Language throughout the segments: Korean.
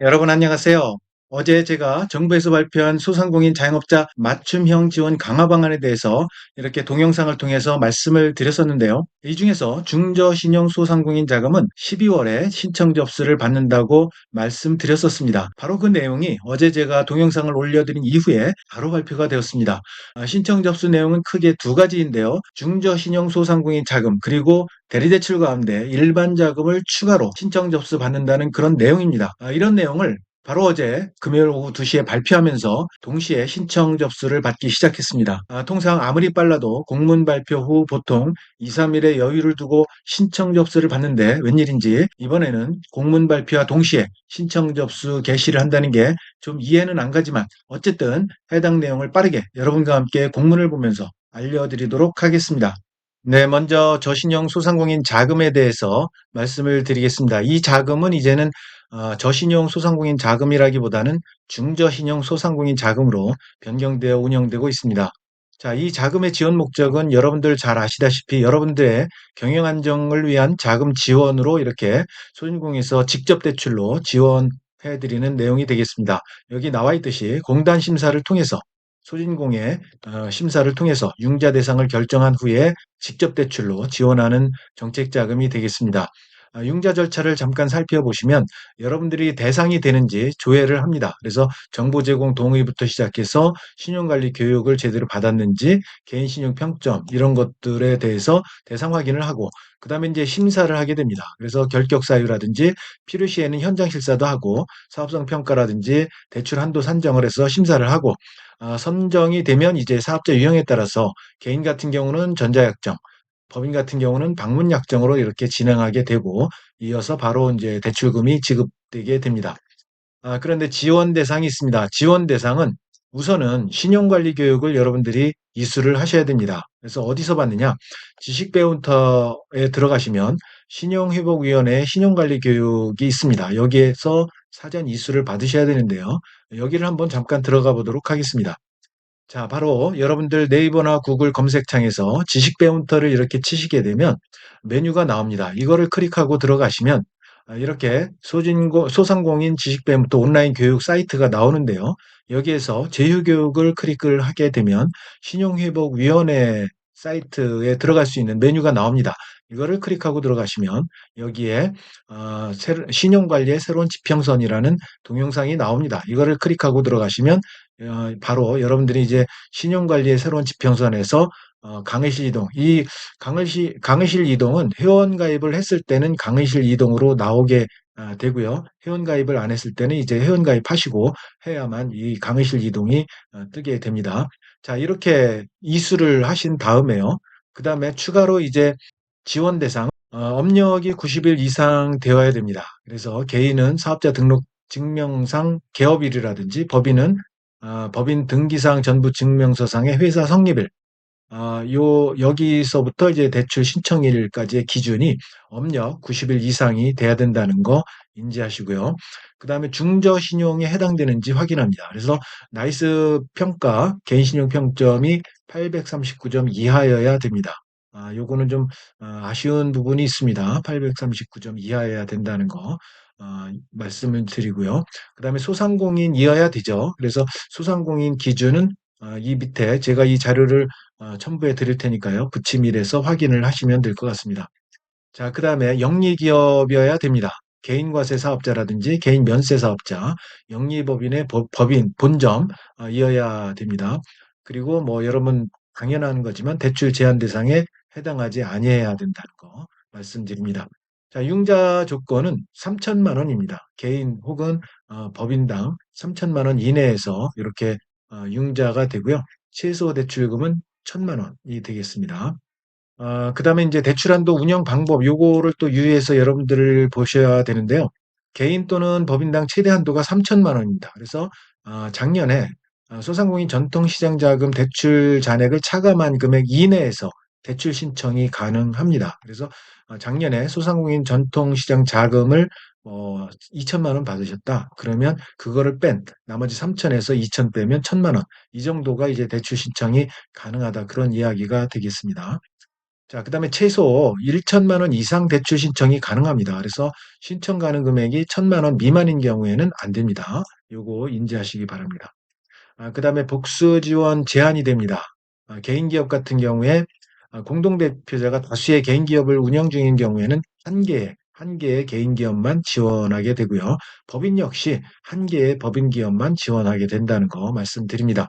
여러분 안녕하세요. 어제 제가 정부에서 발표한 소상공인 자영업자 맞춤형 지원 강화 방안에 대해서 이렇게 동영상을 통해서 말씀을 드렸었는데요. 이 중에서 중저신용 소상공인 자금은 12월에 신청 접수를 받는다고 말씀드렸었습니다. 바로 그 내용이 어제 제가 동영상을 올려드린 이후에 바로 발표가 되었습니다. 아, 신청 접수 내용은 크게 두 가지인데요. 중저신용 소상공인 자금 그리고 대리대출 가운데 일반 자금을 추가로 신청 접수 받는다는 그런 내용입니다. 아, 이런 내용을 바로 어제 금요일 오후 2시에 발표하면서 동시에 신청 접수를 받기 시작했습니다. 아, 통상 아무리 빨라도 공문 발표 후 보통 2, 3일의 여유를 두고 신청 접수를 받는데 웬일인지 이번에는 공문 발표와 동시에 신청 접수 개시를 한다는 게 좀 이해는 안 가지만 어쨌든 해당 내용을 빠르게 여러분과 함께 공문을 보면서 알려드리도록 하겠습니다. 네, 먼저 저신용 소상공인 자금에 대해서 말씀을 드리겠습니다. 이 자금은 이제는 어, 저신용 소상공인 자금이라기보다는 중저신용 소상공인 자금으로 변경되어 운영되고 있습니다. 자, 이 자금의 지원 목적은 여러분들 잘 아시다시피 여러분들의 경영 안정을 위한 자금 지원으로 이렇게 소진공에서 직접 대출로 지원해 드리는 내용이 되겠습니다. 여기 나와 있듯이 공단 심사를 통해서 소진공의 어, 심사를 통해서 융자 대상을 결정한 후에 직접 대출로 지원하는 정책 자금이 되겠습니다. 아, 융자 절차를 잠깐 살펴보시면 여러분들이 대상이 되는지 조회를 합니다. 그래서 정보 제공 동의부터 시작해서 신용관리 교육을 제대로 받았는지 개인 신용 평점 이런 것들에 대해서 대상 확인을 하고 그 다음에 이제 심사를 하게 됩니다. 그래서 결격 사유라든지 필요시에는 현장 실사도 하고 사업성 평가라든지 대출 한도 산정을 해서 심사를 하고 아, 선정이 되면 이제 사업자 유형에 따라서 개인 같은 경우는 전자약정, 법인 같은 경우는 방문 약정으로 이렇게 진행하게 되고 이어서 바로 이제 대출금이 지급되게 됩니다. 아, 그런데 지원 대상이 있습니다. 지원 대상은 우선은 신용관리 교육을 여러분들이 이수를 하셔야 됩니다. 그래서 어디서 받느냐? 지식배운터에 들어가시면 신용회복위원회 신용관리 교육이 있습니다. 여기에서 사전 이수를 받으셔야 되는데요. 여기를 한번 잠깐 들어가 보도록 하겠습니다. 자, 바로 여러분들 네이버나 구글 검색창에서 지식배운터를 이렇게 치시게 되면 메뉴가 나옵니다. 이거를 클릭하고 들어가시면 아, 이렇게 소진고, 소상공인 지식배운터 온라인 교육 사이트가 나오는데요. 여기에서 제휴교육을 클릭을 하게 되면 신용회복위원회 사이트에 들어갈 수 있는 메뉴가 나옵니다. 이거를 클릭하고 들어가시면 여기에 어, 신용관리의 새로운 지평선이라는 동영상이 나옵니다. 이거를 클릭하고 들어가시면 어, 바로 여러분들이 이제 신용관리의 새로운 지평선에서 어, 강의실 이동. 이 강의실, 강의실 이동은 회원 가입을 했을 때는 강의실 이동으로 나오게 아, 되고요. 회원 가입을 안 했을 때는 이제 회원 가입하시고 해야만 이 강의실 이동이 어, 뜨게 됩니다. 자, 이렇게 이수를 하신 다음에요. 그 다음에 추가로 이제 지원 대상, 어, 업력이 90일 이상 되어야 됩니다. 그래서 개인은 사업자 등록 증명상 개업일이라든지 법인은 어, 법인 등기상 전부 증명서상의 회사 성립일 아, 요, 여기서부터 이제 대출 신청일까지의 기준이 업력 90일 이상이 돼야 된다는 거 인지하시고요. 그 다음에 중저 신용에 해당되는지 확인합니다. 그래서 나이스 평가, 개인 신용 평점이 839점 이하여야 됩니다. 아, 요거는 좀 아, 아쉬운 부분이 있습니다. 839점 이하여야 된다는 거. 어, 말씀을 드리고요. 그 다음에 소상공인이어야 되죠. 그래서 소상공인 기준은 어, 이 밑에 제가 이 자료를 어, 첨부해 드릴 테니까요. 부침일에서 확인을 하시면 될 것 같습니다. 자, 그 다음에 영리기업이어야 됩니다. 개인과세 사업자라든지 개인 면세 사업자, 영리법인의 법, 인 본점이어야 됩니다. 그리고 뭐 여러분 당연한 거지만 대출 제한 대상에 해당하지 아니해야 된다는 거 말씀드립니다. 자, 융자 조건은 3천만 원입니다. 개인 혹은 어, 법인당 3천만 원 이내에서 이렇게 어, 융자가 되고요. 최소 대출금은 1천만 원이 되겠습니다. 어, 그 다음에 이제 대출한도 운영 방법, 요거를 또 유의해서 여러분들을 보셔야 되는데요. 개인 또는 법인당 최대 한도가 3천만 원입니다. 그래서 어, 작년에 어, 소상공인 전통시장자금 대출 잔액을 차감한 금액 이내에서 대출 신청이 가능합니다. 그래서 어, 작년에 소상공인 전통시장 자금을 어, 2천만 원 받으셨다. 그러면 그거를 뺀 나머지 3천에서 2천 빼면 1천만 원. 이 정도가 이제 대출 신청이 가능하다. 그런 이야기가 되겠습니다. 자, 그 다음에 최소 1천만 원 이상 대출 신청이 가능합니다. 그래서 신청 가능 금액이 1천만 원 미만인 경우에는 안 됩니다. 요거 인지하시기 바랍니다. 아, 그 다음에 복수 지원 제한이 됩니다. 아, 개인 기업 같은 경우에 아, 공동대표자가 다수의 개인 기업을 운영 중인 경우에는 한 개, 한 개의 개인 기업만 지원하게 되고요. 법인 역시 한 개의 법인 기업만 지원하게 된다는 거 말씀드립니다.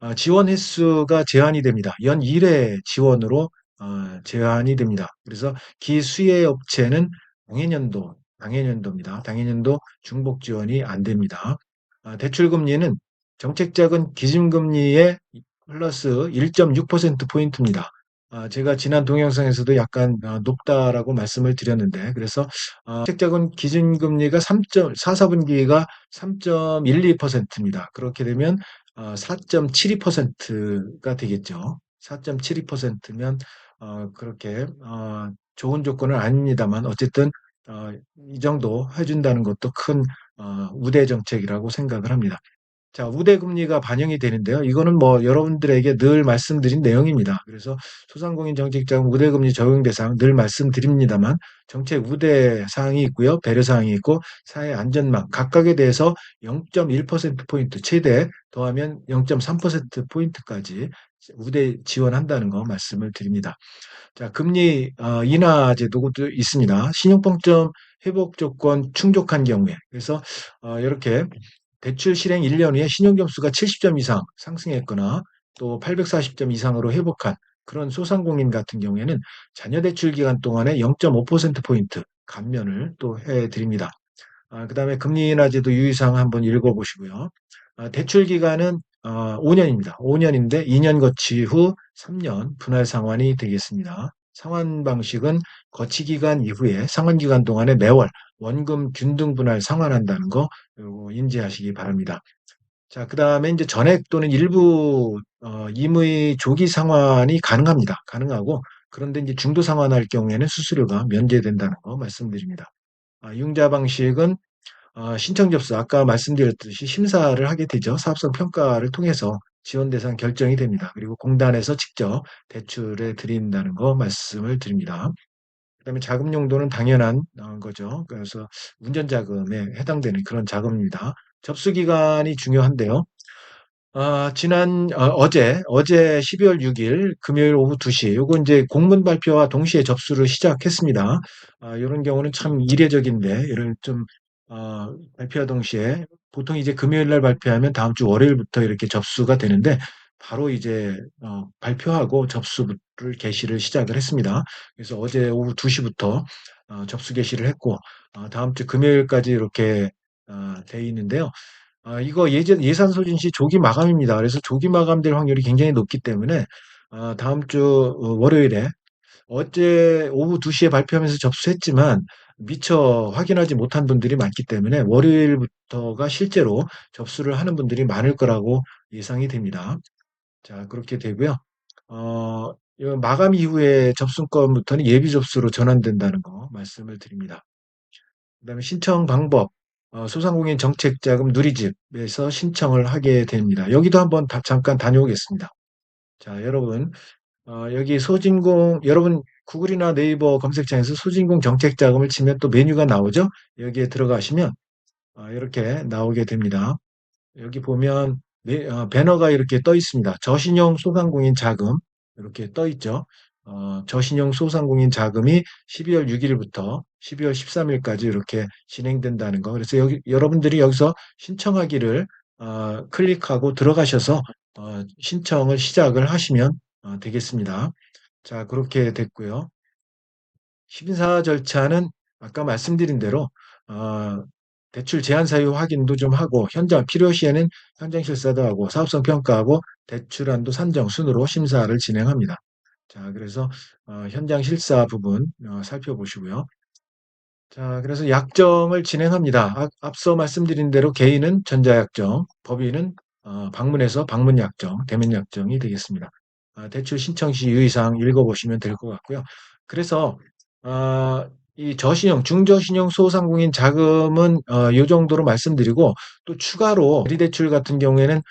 아, 지원 횟수가 제한이 됩니다. 연 1회 지원으로 어, 제한이 됩니다. 그래서 기수혜 업체는 당해년도, 당해년도입니다. 당해년도 중복 지원이 안 됩니다. 아, 대출 금리는 정책자금 기준금리의 플러스 1.6%포인트입니다. 아, 제가 지난 동영상에서도 약간 어, 높다라고 말씀을 드렸는데, 그래서 어, 정책자금 기준금리가 3. 4, 4분기가 3.12%입니다. 그렇게 되면 4.72%가 되겠죠. 4.72%면 어, 그렇게 어, 좋은 조건은 아닙니다만 어쨌든 어, 이 정도 해준다는 것도 큰 어, 우대 정책이라고 생각을 합니다. 자, 우대 금리가 반영이 되는데요. 이거는 뭐 여러분들에게 늘 말씀드린 내용입니다. 그래서 소상공인 정책자금 우대 금리 적용 대상 늘 말씀드립니다만 정책 우대 사항이 있고요. 배려 사항이 있고 사회 안전망 각각에 대해서 0.1% 포인트 최대 더하면 0.3% 포인트까지 우대 지원한다는 거 말씀을 드립니다. 자, 금리 어, 인하 제도도 있습니다. 신용평점 회복 조건 충족한 경우에 그래서 어, 이렇게 대출 실행 1년 후에 신용점수가 70점 이상 상승했거나 또 840점 이상으로 회복한 그런 소상공인 같은 경우에는 자녀 대출 기간 동안에 0.5%포인트 감면을 또 해드립니다. 아, 그 다음에 금리 인하제도 유의사항 한번 읽어보시고요. 아, 대출 기간은 어, 5년입니다. 5년인데 2년 거치 후 3년 분할 상환이 되겠습니다. 상환 방식은 거치 기간 이후에 상환 기간 동안에 매월 원금 균등 분할 상환한다는 거 인지하시기 바랍니다. 자, 그 다음에 이제 전액 또는 일부 어, 임의 조기 상환이 가능합니다. 가능하고 그런데 이제 중도 상환할 경우에는 수수료가 면제된다는 거 말씀드립니다. 아, 융자 방식은 어, 신청 접수 아까 말씀드렸듯이 심사를 하게 되죠. 사업성 평가를 통해서 지원 대상 결정이 됩니다. 그리고 공단에서 직접 대출에 드린다는 거 말씀을 드립니다. 그다음에 자금 용도는 당연한 어, 거죠. 그래서 운전 자금에 해당되는 그런 자금입니다. 접수 기간이 중요한데요. 아, 지난 어, 제 어제 12월 6일 금요일 오후 2시 요거 이제 공문 발표와 동시에 접수를 시작했습니다. 아, 이런 경우는 참 이례적인데 이런 좀 어, 발표와 동시에 보통 이제 금요일 날 발표하면 다음 주 월요일부터 이렇게 접수가 되는데 바로 이제 어, 발표하고 접수를 개시를 시작을 했습니다. 그래서 어제 오후 2시부터 어, 접수 개시를 했고 어, 다음 주 금요일까지 이렇게 어, 돼 있는데요. 어, 이거 예전 예산 소진 시 조기 마감입니다. 그래서 조기 마감될 확률이 굉장히 높기 때문에 어, 다음 주 어, 월요일에 어제 오후 2시에 발표하면서 접수했지만 미처 확인하지 못한 분들이 많기 때문에 월요일부터가 실제로 접수를 하는 분들이 많을 거라고 예상이 됩니다. 자, 그렇게 되고요. 어, 마감 이후에 접수권부터는 예비 접수로 전환된다는 거 말씀을 드립니다. 그다음에 신청 방법, 어, 소상공인 정책자금 누리집에서 신청을 하게 됩니다. 여기도 한번 다, 잠깐 다녀오겠습니다. 자, 여러분, 어, 여기 소진공, 여러분 구글이나 네이버 검색창에서 소진공 정책 자금을 치면 또 메뉴가 나오죠? 여기에 들어가시면 어, 이렇게 나오게 됩니다. 여기 보면 네, 어, 배너가 이렇게 떠 있습니다. 저신용 소상공인 자금 이렇게 떠 있죠. 어, 저신용 소상공인 자금이 12월 6일부터 12월 13일까지 이렇게 진행된다는 거. 그래서 여기 여러분들이 여기서 신청하기를 어, 클릭하고 들어가셔서 어, 신청을 시작을 하시면 어, 되겠습니다. 자, 그렇게 됐고요. 심사 절차는 아까 말씀드린 대로 어, 대출 제한 사유 확인도 좀 하고 현장 필요시에는 현장 실사도 하고 사업성 평가하고 대출안도 산정 순으로 심사를 진행합니다. 자, 그래서 어, 현장 실사 부분 어, 살펴보시고요. 자, 그래서 약정을 진행합니다. 아, 앞서 말씀드린 대로 개인은 전자약정, 법인은 어, 방문해서 방문약정, 대면약정이 되겠습니다. 아, 대출 신청 시 유의사항 읽어보시면 될 것 같고요. 그래서 어, 이 저신용, 중저신용 소상공인 자금은 어, 이 정도로 말씀드리고 또 추가로 대리대출 같은 경우에는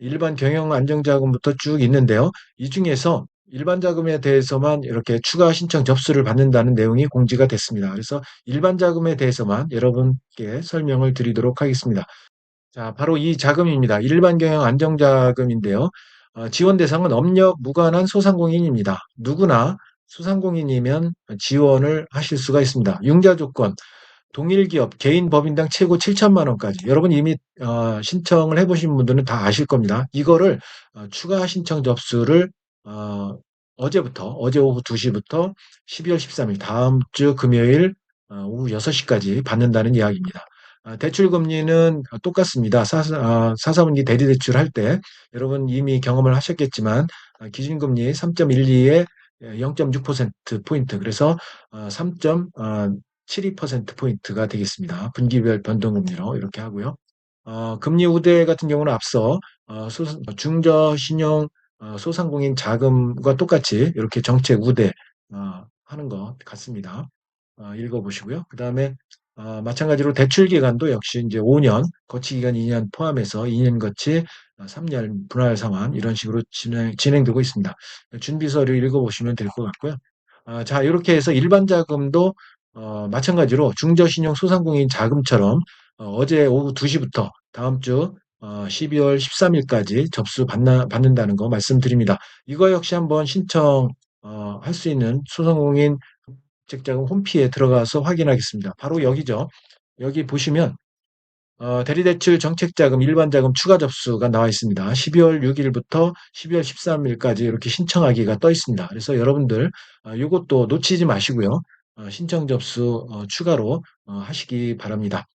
일반 경영 안정자금부터 쭉 있는데요. 이 중에서 일반 자금에 대해서만 이렇게 추가 신청 접수를 받는다는 내용이 공지가 됐습니다. 그래서 일반 자금에 대해서만 여러분께 설명을 드리도록 하겠습니다. 자, 바로 이 자금입니다. 일반 경영 안정자금인데요. 어, 지원 대상은 업력 무관한 소상공인입니다. 누구나 소상공인이면 지원을 하실 수가 있습니다. 융자 조건, 동일 기업, 개인 법인당 최고 7천만 원까지. 여러분 이미 어, 신청을 해보신 분들은 다 아실 겁니다. 이거를 어, 추가 신청 접수를 어, 어제부터 어제 오후 2시부터 12월 13일 다음 주 금요일 어, 오후 6시까지 받는다는 이야기입니다. 아, 대출 금리는 똑같습니다. 사사, 아, 사사분기 대리대출 할 때 여러분 이미 경험을 하셨겠지만 아, 기준금리 3.12에 0.6% 포인트 그래서 3.72% 포인트가 되겠습니다. 분기별 변동금리로 이렇게 하고요. 어, 금리 우대 같은 경우는 앞서 어, 소, 중저 신용 어, 소상공인 자금과 똑같이 이렇게 정책 우대 어, 하는 것 같습니다. 어, 읽어보시고요. 그 다음에 어, 마찬가지로 대출 기간도 역시 이제 5년, 거치 기간 2년 포함해서 2년 거치 3년 분할 상환 이런 식으로 진행, 진행되고 있습니다. 준비 서류 읽어보시면 될 것 같고요. 아, 자, 이렇게 해서 일반 자금도 어, 마찬가지로 중저신용 소상공인 자금처럼 어, 제 오후 2시부터 다음 주 어, 12월 13일까지 접수 받나, 받는다는 거 말씀드립니다. 이거 역시 한번 신청 어, 할 수 있는 소상공인 직자금 홈피에 들어가서 확인하겠습니다. 바로 여기죠. 여기 보시면 어, 대리대출 정책자금, 일반자금 추가 접수가 나와 있습니다. 12월 6일부터 12월 13일까지 이렇게 신청하기가 떠 있습니다. 그래서 여러분들 어, 이것도 놓치지 마시고요. 어, 신청 접수 어, 추가로 어, 하시기 바랍니다.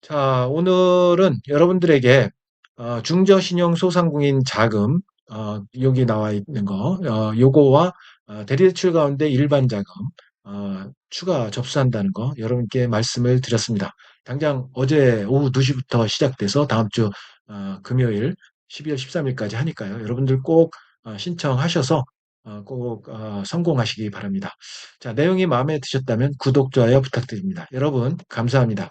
자, 오늘은 여러분들에게 어, 중저신용 소상공인 자금 어, 여기 나와 있는 거 어, 요거와 어, 대리대출 가운데 일반 자금 어, 추가 접수한다는 거 여러분께 말씀을 드렸습니다. 당장 어제 오후 2시부터 시작돼서 다음 주 어, 금요일 12월 13일까지 하니까요. 여러분들 꼭 어, 신청하셔서 어, 꼭 어, 성공하시기 바랍니다. 자, 내용이 마음에 드셨다면 구독, 좋아요 부탁드립니다. 여러분 감사합니다.